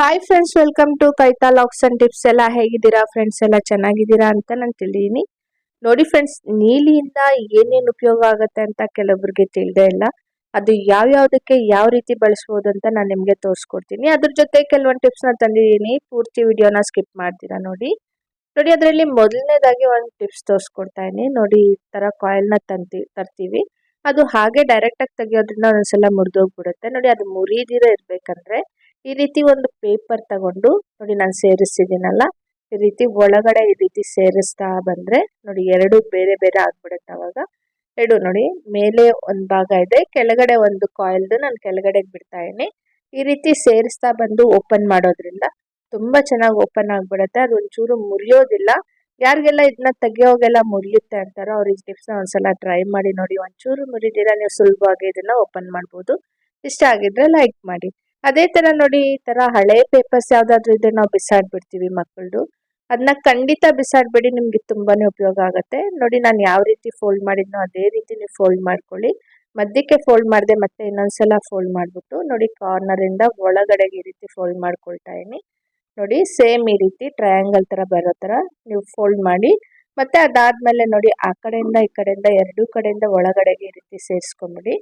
Hi friends welcome to ಕೈತಾ ಲಾಕ್ಸ್ and tips ಎಲ್ಲ ಹೇಗಿದ್ದೀರಾ ಫ್ರೆಂಡ್ಸ್ ಎಲ್ಲ ಚೆನ್ನಾಗಿದ್ದೀರಾ ಅಂತ ನಾನು ತಿಳಿದೀನಿ ನೋಡಿ ಫ್ರೆಂಡ್ಸ್ ನೀಲಿಯಿಂದ ಏನೇನು ಉಪಯೋಗ ಆಗುತ್ತೆ ಅಂತ ಕೆಲವೊಬ್ಬರಿಗೆ ತಿಳಿದೇ ಇಲ್ಲ. ಅದು ಯಾವ ಯಾವ್ದಕ್ಕೆ ಯಾವ ರೀತಿ ಬಳಸ್ಬೋದು ಅಂತ ನಾನು ನಿಮಗೆ ತೋರಿಸ್ಕೊಡ್ತೀನಿ. ಅದ್ರ ಜೊತೆ ಕೆಲವೊಂದು ಟಿಪ್ಸ್ನ ತಂದಿದ್ದೀನಿ ಪೂರ್ತಿ ವಿಡಿಯೋನ ಸ್ಕಿಪ್ ಮಾಡ್ತೀರಾ ನೋಡಿ. ನೋಡಿ ಅದರಲ್ಲಿ ಮೊದಲನೇದಾಗಿ ಒಂದು ಟಿಪ್ಸ್ ತೋರಿಸ್ಕೊಡ್ತಾ ಇದೀನಿ ನೋಡಿ ಈ ಥರ ಕಾಯಿಲ್ನ ತಂತಿ, ತರ್ತೀವಿ. ಅದು ಹಾಗೆ ಡೈರೆಕ್ಟಾಗಿ ತೆಗಿಯೋದ್ರಿಂದ ಒಂದೊಂದ್ಸಲ ಮುರಿದೋಗ್ಬಿಡುತ್ತೆ. ನೋಡಿ ಅದು ಮುರಿದಿರ ಇರ್ಬೇಕಂದ್ರೆ ಈ ರೀತಿ ಒಂದು ಪೇಪರ್ ತಗೊಂಡು ನೋಡಿ ನಾನು ಸೇರಿಸಿದ್ದೀನಲ್ಲ ಈ ರೀತಿ ಒಳಗಡೆ ಈ ರೀತಿ ಸೇರಿಸ್ತಾ ಬಂದರೆ ನೋಡಿ ಎರಡು ಬೇರೆ ಬೇರೆ ಆಗ್ಬಿಡುತ್ತೆ ಅವಾಗ. ಎರಡು ನೋಡಿ, ಮೇಲೆ ಒಂದು ಭಾಗ ಇದೆ, ಕೆಳಗಡೆ ಒಂದು ಕಾಯಿಲ್ದು ನಾನು ಕೆಳಗಡೆ ಬಿಡ್ತಾ ಇದೀನಿ ಈ ರೀತಿ ಸೇರಿಸ್ತಾ ಬಂದು ಓಪನ್ ಮಾಡೋದ್ರಿಂದ ತುಂಬ ಚೆನ್ನಾಗಿ ಓಪನ್ ಆಗ್ಬಿಡುತ್ತೆ ಅದು ಒಂಚೂರು ಮುರಿಯೋದಿಲ್ಲ. ಯಾರಿಗೆಲ್ಲ ಇದನ್ನ ತೆಗಿಯೋಗೆಲ್ಲ ಮುರಿಯುತ್ತೆ ಅಂತಾರೋ ಅವ್ರಿಗೆ ಈ ಟಿಪ್ಸ್ನ ಒಂದ್ಸಲ ಟ್ರೈ ಮಾಡಿ ನೋಡಿ, ಒಂಚೂರು ಮುರಿದಿರ ನೀವು ಸುಲಭವಾಗಿ ಇದನ್ನ ಓಪನ್ ಮಾಡ್ಬೋದು. ಇಷ್ಟ ಆಗಿದ್ರೆ ಲೈಕ್ ಮಾಡಿ. ಅದೇ ತರ ನೋಡಿ ಈ ತರ ಹಳೆ ಪೇಪರ್ಸ್ ಯಾವ್ದಾದ್ರು ಇದ್ರೆ ನಾವು ಬಿಸಾಡ್ಬಿಡ್ತೀವಿ ಮಕ್ಕಳದು ಅದನ್ನ ಖಂಡಿತ ಬಿಸಾಡ್ಬೇಡಿ, ನಿಮ್ಗೆ ತುಂಬಾನೇ ಉಪಯೋಗ ಆಗುತ್ತೆ. ನೋಡಿ ನಾನು ಯಾವ ರೀತಿ ಫೋಲ್ಡ್ ಮಾಡಿದ್ನೋ ಅದೇ ರೀತಿ ನೀವು ಫೋಲ್ಡ್ ಮಾಡ್ಕೊಳ್ಳಿ. ಮಧ್ಯಕ್ಕೆ ಫೋಲ್ಡ್ ಮಾಡಿದೆ ಮತ್ತೆ ಇನ್ನೊಂದ್ಸಲ ಫೋಲ್ಡ್ ಮಾಡ್ಬಿಟ್ಟು ನೋಡಿ ಕಾರ್ನರ್ ಇಂದ ಒಳಗಡೆಗೆ ಈ ರೀತಿ ಫೋಲ್ಡ್ ಮಾಡ್ಕೊಳ್ತಾ ಇದೀನಿ ನೋಡಿ ಸೇಮ್ ಈ ರೀತಿ ಟ್ರಯಾಂಗಲ್ ತರ ಬರೋ ತರ ನೀವು ಫೋಲ್ಡ್ ಮಾಡಿ, ಮತ್ತೆ ಅದಾದ್ಮೇಲೆ ನೋಡಿ ಆ ಕಡೆಯಿಂದ ಈ ಕಡೆಯಿಂದ ಎರಡೂ ಕಡೆಯಿಂದ ಒಳಗಡೆಗೆ ಈ ರೀತಿ ಸೇರಿಸ್ಕೊಂಬಿಡಿ.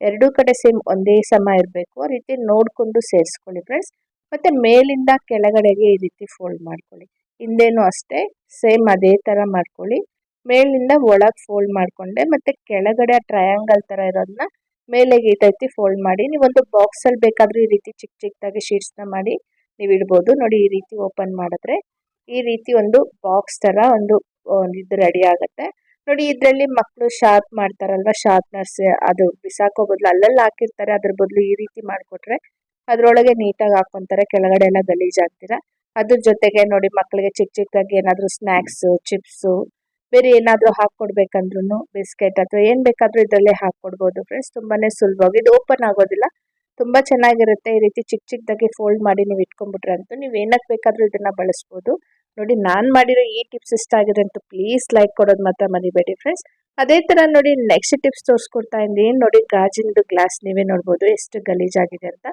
ಎರಡೂ ಕಡೆ ಸೇಮ್ ಒಂದೇ ಸಮ ಇರಬೇಕು. ಆ ರೀತಿ ನೋಡಿಕೊಂಡು ಸೇರಿಸ್ಕೊಳ್ಳಿ ಫ್ರೆಂಡ್ಸ್ ಮತ್ತು ಮೇಲಿಂದ ಕೆಳಗಡೆಗೆ ಈ ರೀತಿ ಫೋಲ್ಡ್ ಮಾಡ್ಕೊಳ್ಳಿ. ಹಿಂದೇನೂ ಅಷ್ಟೇ ಸೇಮ್ ಅದೇ ಥರ ಮಾಡ್ಕೊಳ್ಳಿ. ಮೇಲಿಂದ ಒಳಗೆ ಫೋಲ್ಡ್ ಮಾಡಿಕೊಂಡೆ, ಮತ್ತು ಕೆಳಗಡೆ ಟ್ರಯಾಂಗಲ್ ಥರ ಇರೋದನ್ನ ಮೇಲೆಗೆ ಈ ರೀತಿ ಫೋಲ್ಡ್ ಮಾಡಿ, ನೀವೊಂದು ಬಾಕ್ಸಲ್ಲಿ ಬೇಕಾದ್ರೂ ಈ ರೀತಿ ಚಿಕ್ಕ ಚಿಕ್ಕದಾಗಿ ಶೀಟ್ಸ್ನ ಮಾಡಿ ನೀವು ಇಡ್ಬೋದು. ನೋಡಿ ಈ ರೀತಿ ಓಪನ್ ಮಾಡಿದ್ರೆ ಈ ರೀತಿ ಒಂದು ಬಾಕ್ಸ್ ಥರ ಒಂದು ಇದು ರೆಡಿ ಆಗುತ್ತೆ. ನೋಡಿ, ಇದರಲ್ಲಿ ಮಕ್ಕಳು ಶಾರ್ಪ್ ಮಾಡ್ತಾರಲ್ವಾ ಶಾರ್ಪ್ನರ್ಸ್ ಅದು ಬಿಸಾಕೋ ಬದಲು ಅಲ್ಲಲ್ಲಿ ಹಾಕಿರ್ತಾರೆ, ಅದ್ರ ಬದಲು ಈ ರೀತಿ ಮಾಡಿಕೊಟ್ರೆ ಅದರೊಳಗೆ ನೀಟಾಗಿ ಹಾಕೊಂತಾರೆ ಕೆಳಗಡೆ ಎಲ್ಲ ಗಲೀಜಾಗ್ತೀರಾ ಅದ್ರ ಜೊತೆಗೆ ನೋಡಿ ಮಕ್ಕಳಿಗೆ ಚಿಕ್ಕ ಚಿಕ್ಕದಾಗಿ ಏನಾದರೂ ಸ್ನ್ಯಾಕ್ಸು ಚಿಪ್ಸು ಬೇರೆ ಏನಾದರೂ ಹಾಕ್ಕೊಡ್ಬೇಕಂದ್ರೂ ಬಿಸ್ಕೆಟ್ ಅಥವಾ ಏನು ಬೇಕಾದರೂ ಇದರಲ್ಲೇ ಹಾಕ್ಕೊಡ್ಬೋದು ಫ್ರೆಂಡ್ಸ್ ತುಂಬಾನೇ ಸುಲಭವಾಗಿ ಇದು ಓಪನ್ ಆಗೋದಿಲ್ಲ. ತುಂಬ ಚೆನ್ನಾಗಿರುತ್ತೆ, ಈ ರೀತಿ ಚಿಕ್ಕ ಚಿಕ್ಕದಾಗಿ ಫೋಲ್ಡ್ ಮಾಡಿ ನೀವು ಇಟ್ಕೊಂಡ್ಬಿಟ್ರೆ ಅಂತೂ ನೀವು ಏನಕ್ಕೆ ಬೇಕಾದರೂ ಇದನ್ನು ಬಳಸ್ಬೋದು. ನೋಡಿ, ನಾನು ಮಾಡಿರೋ ಈ ಟಿಪ್ಸ್ ಇಷ್ಟ ಆಗಿದೆ ಅಂತ ಪ್ಲೀಸ್ ಲೈಕ್ ಕೊಡೋದು ಮಾತ್ರ ಮರಿಬೇಡಿ ಫ್ರೆಂಡ್ಸ್ ಅದೇ ಥರ ನೋಡಿ ನೆಕ್ಸ್ಟ್ ಟಿಪ್ಸ್ ತೋರಿಸ್ಕೊಡ್ತಾ ಇದ್ದೀನಿ. ನೋಡಿ ಗಾಜಿನದು ಗ್ಲಾಸ್ ನೀವೇ ನೋಡ್ಬೋದು, ಎಷ್ಟು ಗಲೀಜಾಗಿದೆ ಅಂತ.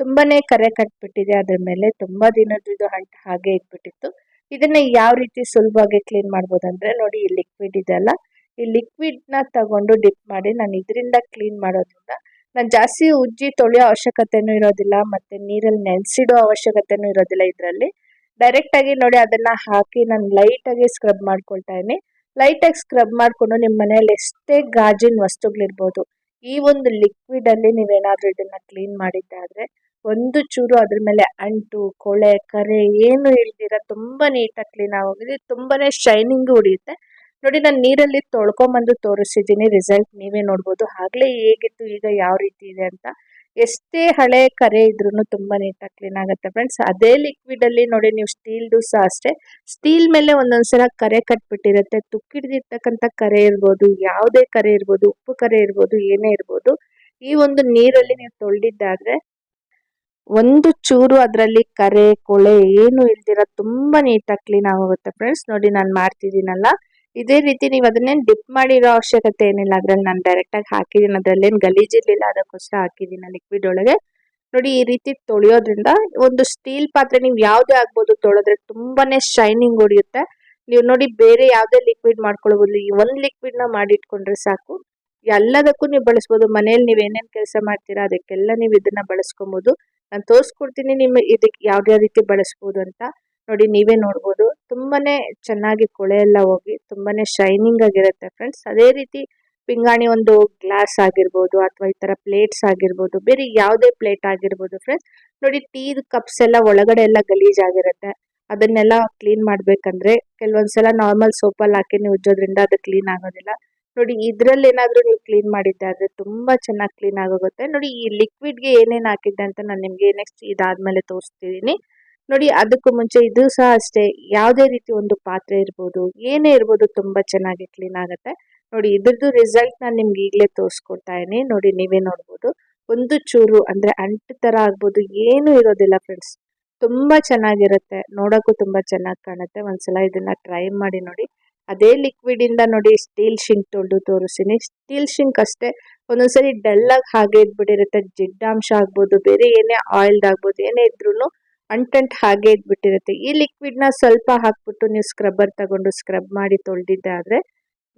ತುಂಬಾನೇ ಕರೆ ಕಟ್ಬಿಟ್ಟಿದೆ, ಅದ್ರ ಮೇಲೆ ತುಂಬಾ ದಿನದ್ದು ಇದು ಹಂಟ್ ಹಾಗೆ ಇಟ್ಬಿಟ್ಟಿತ್ತು. ಇದನ್ನ ಯಾವ ರೀತಿ ಸುಲಭವಾಗಿ ಕ್ಲೀನ್ ಮಾಡ್ಬೋದು ಅಂದ್ರೆ ನೋಡಿ, ಈ ಲಿಕ್ವಿಡ್ ಇದೆಲ್ಲ ಈ ಲಿಕ್ವಿಡ್ನ ತಗೊಂಡು ಡಿಪ್ ಮಾಡಿ, ನಾನು ಇದರಿಂದ ಕ್ಲೀನ್ ಮಾಡೋದ್ರಿಂದ ನಾನು ಜಾಸ್ತಿ ಉಜ್ಜಿ ತೊಳೆಯೋ ಅವಶ್ಯಕತೆನೂ ಇರೋದಿಲ್ಲ, ಮತ್ತೆ ನೀರಲ್ಲಿ ನೆನೆಸಿಡೋ ಅವಶ್ಯಕತೆನೂ ಇರೋದಿಲ್ಲ ಇದರಲ್ಲಿ. ಡೈರೆಕ್ಟ್ ಆಗಿ ನೋಡಿ ಅದನ್ನ ಹಾಕಿ ನಾನು ಲೈಟ್ ಆಗಿ ಸ್ಕ್ರಬ್ ಮಾಡ್ಕೊಳ್ತಾ ಇದೀನಿ ಲೈಟ್ ಆಗಿ ಸ್ಕ್ರಬ್ ಮಾಡ್ಕೊಂಡು ನಿಮ್ಮ ಮನೆಯಲ್ಲಿ ಎಷ್ಟೇ ಗಾಜಿನ ವಸ್ತುಗಳಿರ್ಬೋದು, ಈ ಒಂದು ಲಿಕ್ವಿಡ್ ಅಲ್ಲಿ ನೀವೇನಾದ್ರೂ ಇದನ್ನ ಕ್ಲೀನ್ ಮಾಡಿದ್ದಾದ್ರೆ ಒಂದು ಚೂರು ಅದ್ರ ಮೇಲೆ ಅಂಟು, ಕೊಳೆ, ಕರೆ ಏನು ಇಲ್ದಿರ ತುಂಬಾ ನೀಟಾಗಿ ಕ್ಲೀನ್ ಆಗೋಗಿದೆ. ತುಂಬಾನೇ ಶೈನಿಂಗ್ ಉಳಿಯುತ್ತೆ. ನೋಡಿ ನಾನು ನೀರಲ್ಲಿ ತೊಳ್ಕೊಂಬಂದು ತೋರಿಸಿದ್ದೀನಿ ರಿಸಲ್ಟ್ ನೀವೇ ನೋಡ್ಬೋದು. ಆಗ್ಲೇ ಹೇಗಿತ್ತು, ಈಗ ಯಾವ ರೀತಿ ಇದೆ ಅಂತ. ಎಷ್ಟೇ ಹಳೆ ಕರೆ ಇದ್ರೂ ತುಂಬಾ ನೀಟಾಗಿ ಕ್ಲೀನ್ ಆಗುತ್ತೆ ಫ್ರೆಂಡ್ಸ್ ಅದೇ ಲಿಕ್ವಿಡ್ ಅಲ್ಲಿ ನೋಡಿ ನೀವು ಸ್ಟೀಲ್ದು ಸಹ ಅಷ್ಟೇ. ಸ್ಟೀಲ್ ಮೇಲೆ ಒಂದೊಂದ್ಸಲ ಕರೆ ಕಟ್ಬಿಟ್ಟಿರುತ್ತೆ. ತುಕ್ಕಿಡ್ದಿರ್ತಕ್ಕಂಥ ಕರೆ ಇರ್ಬೋದು, ಯಾವುದೇ ಕರೆ ಇರ್ಬೋದು, ಉಪ್ಪು ಕರೆ ಇರ್ಬೋದು, ಏನೇ ಇರ್ಬೋದು, ಈ ಒಂದು ನೀರಲ್ಲಿ ನೀವು ತೊಳೆದಿದ್ದಾದ್ರೆ ಒಂದು ಚೂರು ಅದರಲ್ಲಿ ಕರೆ, ಕೊಳೆ ಏನು ಇಲ್ದಿರ ತುಂಬಾ ನೀಟಾಗಿ ಕ್ಲೀನ್ ಆಗೋಗುತ್ತೆ ಫ್ರೆಂಡ್ಸ್ ನೋಡಿ ನಾನು ಮಾಡ್ತಿದ್ದೀನಲ್ಲ. ಇದೇ ರೀತಿ ನೀವು ಅದನ್ನೇನು ಡಿಪ್ ಮಾಡಿರೋ ಅವಶ್ಯಕತೆ ಏನಿಲ್ಲ. ಅದ್ರಲ್ಲಿ ನಾನು ಡೈರೆಕ್ಟಾಗಿ ಹಾಕಿದ್ದೀನಿ ಅದರಲ್ಲೇನು ಗಲೀಜಿರ್ಲಿಲ್ಲ ಅದಕ್ಕೋಸ್ಕರ ಹಾಕಿದ್ದೀನಿ ಲಿಕ್ವಿಡ್ ಒಳಗೆ. ನೋಡಿ ಈ ರೀತಿ ತೊಳೆಯೋದ್ರಿಂದ ಒಂದು ಸ್ಟೀಲ್ ಪಾತ್ರೆ ನೀವು ಯಾವುದೇ ಆಗ್ಬೋದು ತೊಳೆದ್ರೆ ತುಂಬಾನೇ ಶೈನಿಂಗ್ ಹೊಡಿಯುತ್ತೆ. ನೀವು ನೋಡಿ ಬೇರೆ ಯಾವುದೇ ಲಿಕ್ವಿಡ್ ಮಾಡ್ಕೊಳ್ಬೋದು. ಈ ಒಂದು ಲಿಕ್ವಿಡ್ನ ಮಾಡಿಟ್ಕೊಂಡ್ರೆ ಸಾಕು. ಎಲ್ಲದಕ್ಕೂ ನೀವು ಬಳಸ್ಬೋದು. ಮನೇಲಿ ನೀವು ಏನೇನು ಕೆಲಸ ಮಾಡ್ತೀರಾ ಅದಕ್ಕೆಲ್ಲ ನೀವು ಇದನ್ನ ಬಳಸ್ಕೊಬೋದು. ನಾನು ತೋರಿಸ್ಕೊಡ್ತೀನಿ ನಿಮ್ಮ ಇದಕ್ಕೆ ಯಾವ್ಯಾವ ರೀತಿ ಬಳಸ್ಬೋದು ಅಂತ. ನೋಡಿ ನೀವೇ ನೋಡ್ಬೋದು. ತುಂಬಾನೇ ಚೆನ್ನಾಗಿ ಕೊಳೆ ಎಲ್ಲ ಹೋಗಿ ತುಂಬಾನೇ ಶೈನಿಂಗ್ ಆಗಿರುತ್ತೆ ಫ್ರೆಂಡ್ಸ್ ಅದೇ ರೀತಿ ಪಿಂಗಾಣಿ ಒಂದು ಗ್ಲಾಸ್ ಆಗಿರ್ಬೋದು ಅಥವಾ ಈ ತರ ಪ್ಲೇಟ್ಸ್ ಆಗಿರ್ಬೋದು, ಬೇರೆ ಯಾವುದೇ ಪ್ಲೇಟ್ ಆಗಿರ್ಬೋದು ಫ್ರೆಂಡ್ಸ್ ನೋಡಿ ಟೀದ್ ಕಪ್ಸ್ ಎಲ್ಲ ಒಳಗಡೆ ಎಲ್ಲ ಗಲೀಜ್ ಆಗಿರುತ್ತೆ. ಅದನ್ನೆಲ್ಲ ಕ್ಲೀನ್ ಮಾಡ್ಬೇಕಂದ್ರೆ ಕೆಲವೊಂದ್ಸಲ ನಾರ್ಮಲ್ ಸೋಪಲ್ಲಿ ಹಾಕಿ ನೀವು ಉಜ್ಜೋದ್ರಿಂದ ಅದು ಕ್ಲೀನ್ ಆಗೋದಿಲ್ಲ. ನೋಡಿ ಇದ್ರಲ್ಲಿ ಏನಾದ್ರೂ ನೀವು ಕ್ಲೀನ್ ಮಾಡಿದ್ದೆ ಆದ್ರೆ ತುಂಬಾ ಚೆನ್ನಾಗಿ ಕ್ಲೀನ್ ಆಗೋಗುತ್ತೆ. ನೋಡಿ ಈ ಲಿಕ್ವಿಡ್ಗೆ ಏನೇನು ಹಾಕಿದ್ದೆ ಅಂತ ನಾನು ನಿಮಗೆ ನೆಕ್ಸ್ಟ್ ಇದಾದ್ಮೇಲೆ ತೋರಿಸ್ತಿದ್ದೀನಿ ನೋಡಿ, ಅದಕ್ಕೂ ಮುಂಚೆ ಇದು ಸಹ ಅಷ್ಟೇ. ಯಾವುದೇ ರೀತಿ ಒಂದು ಪಾತ್ರೆ ಇರ್ಬೋದು, ಏನೇ ಇರ್ಬೋದು ತುಂಬ ಚೆನ್ನಾಗಿ ಕ್ಲೀನ್ ಆಗುತ್ತೆ. ನೋಡಿ, ಇದ್ರದ್ದು ರಿಸಲ್ಟ್ ನಾನು ನಿಮ್ಗೆ ಈಗಲೇ ತೋರಿಸ್ಕೊಡ್ತಾ ಇದ್ದೀನಿ. ನೋಡಿ, ನೀವೇ ನೋಡ್ಬೋದು. ಒಂದು ಚೂರು ಅಂದರೆ ಅಂಟು ಥರ ಆಗ್ಬೋದು, ಏನೂ ಇರೋದಿಲ್ಲ ಫ್ರೆಂಡ್ಸ್ ತುಂಬ ಚೆನ್ನಾಗಿರುತ್ತೆ. ನೋಡೋಕ್ಕೂ ತುಂಬ ಚೆನ್ನಾಗಿ ಕಾಣುತ್ತೆ. ಒಂದ್ಸಲ ಇದನ್ನು ಟ್ರೈ ಮಾಡಿ ನೋಡಿ. ಅದೇ ಲಿಕ್ವಿಡ್ ಇಂದ ನೋಡಿ ಸ್ಟೀಲ್ ಶಿಂಕ್ ತೊಳೆದು ತೋರಿಸ್ತೀನಿ. ಸ್ಟೀಲ್ ಶಿಂಕ್ ಅಷ್ಟೇ. ಒಂದೊಂದ್ಸರಿ ಡಲ್ ಆಗಿ ಹಾಗೆ ಇದ್ಬಿಟ್ಟಿರುತ್ತೆ. ಜಿಡ್ಡಾಂಶ ಆಗ್ಬೋದು, ಬೇರೆ ಏನೇ ಆಯಿಲ್ಡ್ ಆಗ್ಬೋದು, ಏನೇ ಇದ್ರೂ ಅಂಟಂಟ್ ಹಾಗೆ ಇದ್ಬಿಟ್ಟಿರುತ್ತೆ. ಈ ಲಿಕ್ವಿಡ್ನ ಸ್ವಲ್ಪ ಹಾಕ್ಬಿಟ್ಟು ನೀವು ಸ್ಕ್ರಬ್ಬರ್ ತಗೊಂಡು ಸ್ಕ್ರಬ್ ಮಾಡಿ ತೊಳೆದಿದ್ದೆ ಆದರೆ,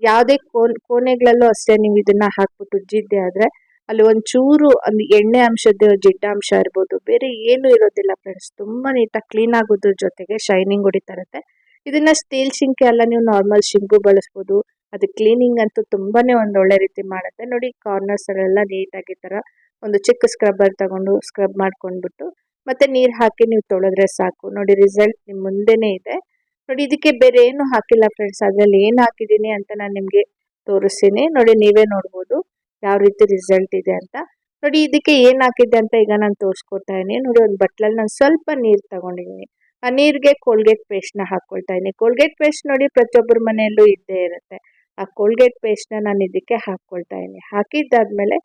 ಯಾವುದೇ ಕೋನ್, ಕೋಣೆಗಳಲ್ಲೂ ಅಷ್ಟೇ ನೀವು ಇದನ್ನ ಹಾಕ್ಬಿಟ್ಟು ಉಜ್ಜಿದ್ದೆ ಆದರೆ, ಅಲ್ಲಿ ಒಂಚೂರು ಅಲ್ಲಿ ಎಣ್ಣೆ ಅಂಶದ ಜಿಡ್ಡಾಂಶ ಇರ್ಬೋದು, ಬೇರೆ ಏನು ಇರೋದಿಲ್ಲ ಫ್ರೆಂಡ್ಸ್ ತುಂಬ ನೀಟಾಗಿ ಕ್ಲೀನ್ ಆಗೋದ್ರ ಜೊತೆಗೆ ಶೈನಿಂಗ್ ಹೊಡಿತಾ ಇರುತ್ತೆ. ಇದನ್ನ ಸ್ಟೀಲ್ ಶಿಂಕೆ ಅಲ್ಲ, ನೀವು ನಾರ್ಮಲ್ ಶಿಂಪು ಬಳಸ್ಬೋದು. ಅದು ಕ್ಲೀನಿಂಗ್ ಅಂತೂ ತುಂಬಾನೇ ಒಂದು ಒಳ್ಳೆ ರೀತಿ ಮಾಡುತ್ತೆ. ನೋಡಿ ಕಾರ್ನರ್ಸ್ ಎಲ್ಲ ನೀಟಾಗಿ ಥರ ಒಂದು ಚಿಕ್ಕ ಸ್ಕ್ರಬ್ಬರ್ ತಗೊಂಡು ಸ್ಕ್ರಬ್ ಮಾಡ್ಕೊಂಡ್ಬಿಟ್ಟು ಮತ್ತೆ ನೀರು ಹಾಕಿ ನೀವು ತೊಳೆದ್ರೆ ಸಾಕು. ನೋಡಿ ರಿಸಲ್ಟ್ ನಿಮ್ಮ ಮುಂದೆನೇ ಇದೆ. ನೋಡಿ ಇದಕ್ಕೆ ಬೇರೆ ಏನು ಹಾಕಿಲ್ಲ ಫ್ರೆಂಡ್ಸ್ ಅದರಲ್ಲಿ ಏನು ಹಾಕಿದ್ದೀನಿ ಅಂತ ನಾನು ನಿಮಗೆ ತೋರಿಸ್ತೀನಿ. ನೋಡಿ ನೀವೇ ನೋಡ್ಬೋದು ಯಾವ ರೀತಿ ರಿಸಲ್ಟ್ ಇದೆ ಅಂತ. ನೋಡಿ ಇದಕ್ಕೆ ಏನು ಹಾಕಿದ್ದೆ ಅಂತ ಈಗ ನಾನು ತೋರಿಸ್ಕೊಡ್ತಾ ಇದೀನಿ ನೋಡಿ ಒಂದು ಬಟ್ಲಲ್ಲಿ ನಾನು ಸ್ವಲ್ಪ ನೀರು ತಗೊಂಡಿದ್ದೀನಿ. ಆ ನೀರಿಗೆ ಕೋಲ್ಗೇಟ್ ಪೇಸ್ಟ್ನ ಹಾಕ್ಕೊಳ್ತಾ ಇದ್ದೀನಿ. ಕೋಲ್ಗೇಟ್ ಪೇಸ್ಟ್ ನೋಡಿ ಪ್ರತಿಯೊಬ್ಬರ ಮನೆಯಲ್ಲೂ ಇದ್ದೇ ಇರುತ್ತೆ. ಆ ಕೋಲ್ಗೇಟ್ ಪೇಸ್ಟ್ನ ನಾನು ಇದಕ್ಕೆ ಹಾಕ್ಕೊಳ್ತಾ ಇದ್ದೀನಿ. ಹಾಕಿದ್ದಾದ್ಮೇಲೆ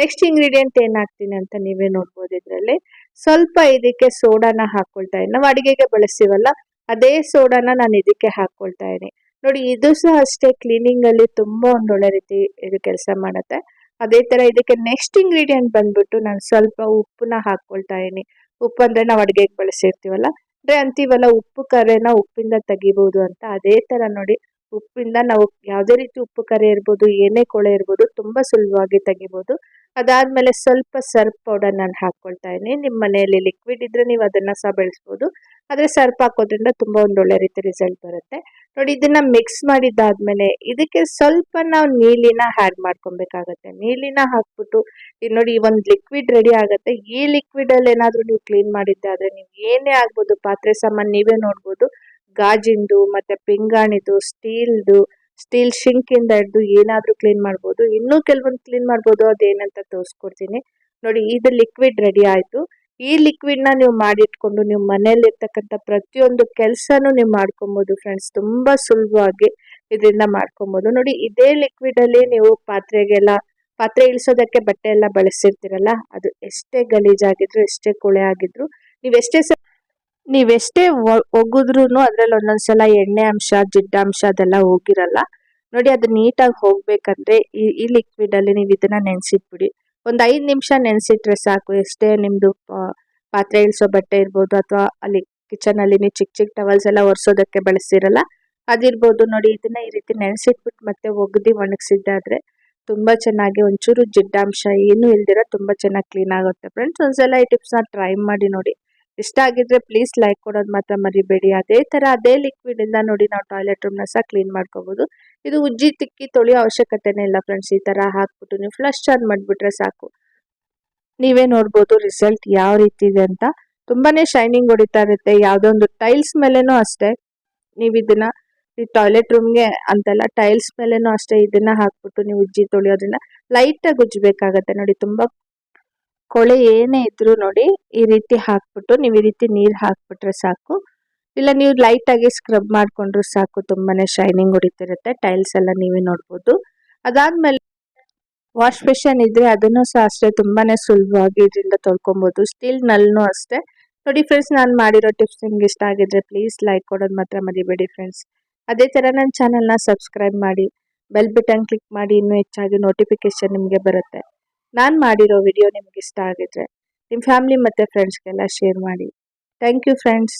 ನೆಕ್ಸ್ಟ್ ಇಂಗ್ರೀಡಿಯೆಂಟ್ ಏನು ಹಾಕ್ತೀನಿ ಅಂತ ನೀವೇ ನೋಡ್ಬೋದು ಇದರಲ್ಲಿ. ಸ್ವಲ್ಪ ಇದಕ್ಕೆ ಸೋಡಾನ ಹಾಕೊಳ್ತಾ ಇದ್ದೀನಿ ನಾವು ಅಡಿಗೆಗೆ ಬಳಸ್ತೀವಲ್ಲ, ಅದೇ ಸೋಡಾನ ನಾನು ಇದಕ್ಕೆ ಹಾಕ್ಕೊಳ್ತಾ ಇದ್ದೀನಿ ನೋಡಿ, ಇದು ಸಹ ಅಷ್ಟೇ ಕ್ಲೀನಿಂಗ್ ಅಲ್ಲಿ ತುಂಬಾ ಒಂದು ಒಳ್ಳೆ ರೀತಿ ಇದು ಕೆಲಸ ಮಾಡುತ್ತೆ. ಅದೇ ತರ ಇದಕ್ಕೆ ನೆಕ್ಸ್ಟ್ ಇಂಗ್ರೀಡಿಯೆಂಟ್ ಬಂದ್ಬಿಟ್ಟು ನಾನು ಸ್ವಲ್ಪ ಉಪ್ಪನ್ನ ಹಾಕ್ಕೊಳ್ತಾ ಇದ್ದೀನಿ. ಉಪ್ಪು ಅಂದ್ರೆ ನಾವು ಅಡಿಗೆಗೆ ಬಳಸಿರ್ತೀವಲ್ಲ, ಅಂದ್ರೆ ಅಂತೀವಲ್ಲ, ಉಪ್ಪು ಕರೆನ ಉಪ್ಪಿಂದ ತೆಗಿಬಹುದು ಅಂತ. ಅದೇ ತರ ನೋಡಿ, ಉಪ್ಪಿಂದ ನಾವು ಯಾವುದೇ ರೀತಿ ಉಪ್ಪು ಕರೆ ಇರ್ಬೋದು, ಏನೇ ಕೊಳೆ ಇರ್ಬೋದು, ತುಂಬಾ ಸುಲಭವಾಗಿ ತೆಗಿಬಹುದು ಅದಾದ್ಮೇಲೆ ಸ್ವಲ್ಪ ಸರ್ಪ್ ಪೌಡರ್ ನಾನು ಹಾಕ್ಕೊಳ್ತಾ ಇದ್ದೀನಿ. ನಿಮ್ಮ ಮನೆಯಲ್ಲಿ ಲಿಕ್ವಿಡ್ ಇದ್ರೆ ನೀವು ಅದನ್ನು ಸಹ ಬೆಳೆಸ್ಬೋದು. ಆದ್ರೆ ಸರ್ಪ್ ಹಾಕೋದ್ರಿಂದ ತುಂಬಾ ಒಂದು ಒಳ್ಳೆ ರೀತಿ ರಿಸಲ್ಟ್ ಬರುತ್ತೆ. ನೋಡಿ, ಇದನ್ನ ಮಿಕ್ಸ್ ಮಾಡಿದ್ದಾದಮೇಲೆ ಇದಕ್ಕೆ ಸ್ವಲ್ಪ ನಾವು ನೀಲಿನ ಆ್ಯಡ್ ಮಾಡ್ಕೊಬೇಕಾಗತ್ತೆ. ನೀಲಿನ ಹಾಕ್ಬಿಟ್ಟು ನೋಡಿ ಒಂದು ಲಿಕ್ವಿಡ್ ರೆಡಿ ಆಗುತ್ತೆ. ಈ ಲಿಕ್ವಿಡ್ ಅಲ್ಲಿ ಏನಾದ್ರೂ ನೀವು ಕ್ಲೀನ್ ಮಾಡಿದ್ದೆ ಆದರೆ ನೀವು ಏನೇ ಆಗ್ಬೋದು, ಪಾತ್ರೆ ಸಾಮಾನು ನೀವೇ ನೋಡ್ಬೋದು. ಗಾಜಿಂದು, ಮತ್ತೆ ಪಿಂಗಾಣಿದು ಸ್ಟೀಲ್ದು ಸ್ಟೀಲ್ ಶಿಂಕ್ ಇಂದ ಹಿಡ್ದು ಏನಾದರೂ ಕ್ಲೀನ್ ಮಾಡ್ಬೋದು. ಇನ್ನೂ ಕೆಲವೊಂದು ಕ್ಲೀನ್ ಮಾಡ್ಬೋದು, ಅದೇನಂತ ತೋರಿಸ್ಕೊಡ್ತೀನಿ. ನೋಡಿ, ಇದು ಲಿಕ್ವಿಡ್ ರೆಡಿ ಆಯ್ತು. ಈ ಲಿಕ್ವಿಡ್ನ ನೀವು ಮಾಡಿಟ್ಕೊಂಡು ನೀವು ಮನೆಯಲ್ಲಿರ್ತಕ್ಕಂಥ ಪ್ರತಿಯೊಂದು ಕೆಲಸನೂ ನೀವು ಮಾಡ್ಕೊಬೋದು ಫ್ರೆಂಡ್ಸ್ ತುಂಬಾ ಸುಲಭವಾಗಿ ಇದರಿಂದ ಮಾಡ್ಕೊಬೋದು. ನೋಡಿ, ಇದೇ ಲಿಕ್ವಿಡ್ ಅಲ್ಲಿ ನೀವು ಪಾತ್ರೆಗೆಲ್ಲ, ಪಾತ್ರೆ ಇಳಿಸೋದಕ್ಕೆ ಬಟ್ಟೆ ಎಲ್ಲ ಬಳಸಿರ್ತೀರಲ್ಲ ಅದು ಎಷ್ಟೇ ಗಲೀಜಾಗಿದ್ರು, ಎಷ್ಟೇ ಕೊಳೆ ಆಗಿದ್ರು, ನೀವು ಸ ನೀವೆಷ್ಟೇ ಒಗುದ್ರು ಅದ್ರಲ್ಲಿ ಒಂದೊಂದ್ಸಲ ಎಣ್ಣೆ ಅಂಶ ಜಿಡ್ಡಾಂಶ ಅದೆಲ್ಲ ಹೋಗಿರಲ್ಲ. ನೋಡಿ ಅದು ನೀಟಾಗಿ ಹೋಗ್ಬೇಕಂದ್ರೆ ಈ ಈ ಲಿಕ್ವಿಡ್ ಅಲ್ಲಿ ನೀವು ಇದನ್ನ ನೆನ್ಸಿಟ್ಬಿಡಿ. ಒಂದು ಐದ್ ನಿಮಿಷ ನೆನ್ಸಿಟ್ರೆ ಸಾಕು. ಎಷ್ಟೇ ನಿಮ್ಮದು ಪಾತ್ರೆ ಇಳಿಸೋ ಬಟ್ಟೆ ಇರ್ಬೋದು ಅಥವಾ ಅಲ್ಲಿ ಕಿಚನ್ ಅಲ್ಲಿ ನೀವು ಚಿಕ್ಕ ಚಿಕ್ಕ ಟವಲ್ಸ್ ಎಲ್ಲ ಒರೆಸೋದಕ್ಕೆ ಬಳಸಿರಲ್ಲ ಅದಿರ್ಬೋದು ನೋಡಿ ಇದನ್ನ ಈ ರೀತಿ ನೆನೆಸಿಟ್ಬಿಟ್ಟು ಮತ್ತೆ ಒಗ್ದಿ ಒಣಗಿಸಿದ್ದಾದ್ರೆ ತುಂಬಾ ಚೆನ್ನಾಗಿ ಒಂಚೂರು ಜಿಡ್ಡಾಂಶ ಏನು ಇಲ್ದಿರ ತುಂಬಾ ಚೆನ್ನಾಗಿ ಕ್ಲೀನ್ ಆಗುತ್ತೆ. ಫ್ರೆಂಡ್ಸ್ ಒಂದ್ಸಲ ಈ ಟಿಪ್ಸ್ನ ಟ್ರೈ ಮಾಡಿ ನೋಡಿ. ಇಷ್ಟ ಆಗಿದ್ರೆ ಪ್ಲೀಸ್ ಲೈಕ್ ಕೊಡೋದು ಮಾತ್ರ ಮರಿಬೇಡಿ. ಅದೇ ತರ ಅದೇ ಲಿಕ್ವಿಡ್ ಇಂದ ನೋಡಿ ನಾವು ಟಾಯ್ಲೆಟ್ ರೂಮ್ನ ಸಹ ಕ್ಲೀನ್ ಮಾಡ್ಕೋಬಹುದು ಇದು ಉಜ್ಜಿ ತಿಕ್ಕಿ ತೊಳೆಯೋ ಅವಶ್ಯಕತೆನೇ ಇಲ್ಲ ಫ್ರೆಂಡ್ಸ್ ಈ ತರ ಹಾಕ್ಬಿಟ್ಟು ನೀವು ಫ್ಲಶ್ ಚಾರ್ಜ್ ಮಾಡ್ಬಿಟ್ರೆ ಸಾಕು. ನೀವೇ ನೋಡ್ಬೋದು ರಿಸಲ್ಟ್ ಯಾವ ರೀತಿ ಇದೆ ಅಂತ. ತುಂಬಾನೇ ಶೈನಿಂಗ್ ಹೊಡಿತಾ ಇರುತ್ತೆ. ಯಾವುದೋ ಒಂದು ಟೈಲ್ಸ್ ಮೇಲೆನೂ ಅಷ್ಟೇ. ನೀವು ಇದನ್ನ ಈ ಟಾಯ್ಲೆಟ್ ರೂಮ್ಗೆ ಅಂತೆಲ್ಲ ಟೈಲ್ಸ್ ಮೇಲೆನೂ ಅಷ್ಟೇ ಇದನ್ನ ಹಾಕ್ಬಿಟ್ಟು ನೀವು ಉಜ್ಜಿ ತೊಳೆಯೋದ್ರಿಂದ ಲೈಟಾಗಿ ಉಜ್ಜಬೇಕಾಗತ್ತೆ. ನೋಡಿ ತುಂಬಾ ಕೊಳೆ ಏನೇ ಇದ್ರು ನೋಡಿ ಈ ರೀತಿ ಹಾಕ್ಬಿಟ್ಟು ನೀವು ಈ ರೀತಿ ನೀರು ಹಾಕ್ಬಿಟ್ರೆ ಸಾಕು. ಇಲ್ಲ, ನೀವು ಲೈಟ್ ಆಗಿ ಸ್ಕ್ರಬ್ ಮಾಡ್ಕೊಂಡ್ರು ಸಾಕು, ತುಂಬಾನೇ ಶೈನಿಂಗ್ ಹೊಡಿತಿರುತ್ತೆ ಟೈಲ್ಸ್ ಎಲ್ಲ ನೀವೇ ನೋಡ್ಬೋದು. ಅದಾದ್ಮೇಲೆ ವಾಶ್ ಬೇಷನ್ ಇದ್ರೆ ಅದನ್ನು ಸಹ ಅಷ್ಟೇ ತುಂಬಾನೇ ಸುಲಭವಾಗಿ ಇದರಿಂದ ತೊಳ್ಕೊಬೋದು. ಸ್ಟೀಲ್ ನಲ್ನು ಅಷ್ಟೇ. ನೋಡಿ ಫ್ರೆಂಡ್ಸ್ ನಾನು ಮಾಡಿರೋ ಟಿಪ್ಸ್ ನಿಮ್ಗೆ ಇಷ್ಟ ಆಗಿದ್ರೆ ಪ್ಲೀಸ್ ಲೈಕ್ ಕೊಡೋದು ಮಾತ್ರ ಮರಿಬೇಡಿ ಫ್ರೆಂಡ್ಸ್ ಅದೇ ತರ ನನ್ನ ಚಾನೆಲ್ನ ಸಬ್ಸ್ಕ್ರೈಬ್ ಮಾಡಿ ಬೆಲ್ ಬಟನ್ ಕ್ಲಿಕ್ ಮಾಡಿ ಇನ್ನೂ ಹೆಚ್ಚಾಗಿ ನೋಟಿಫಿಕೇಶನ್ ನಿಮಗೆ ಬರುತ್ತೆ. ನಾನು ಮಾಡಿರೋ ವಿಡಿಯೋ ನಿಮ್ಗೆ ಇಷ್ಟ ಆಗಿದ್ರೆ ನಿಮ್ಮ ಫ್ಯಾಮಿಲಿ ಮತ್ತು ಫ್ರೆಂಡ್ಸ್ಗೆಲ್ಲ ಶೇರ್ ಮಾಡಿ. Thank you friends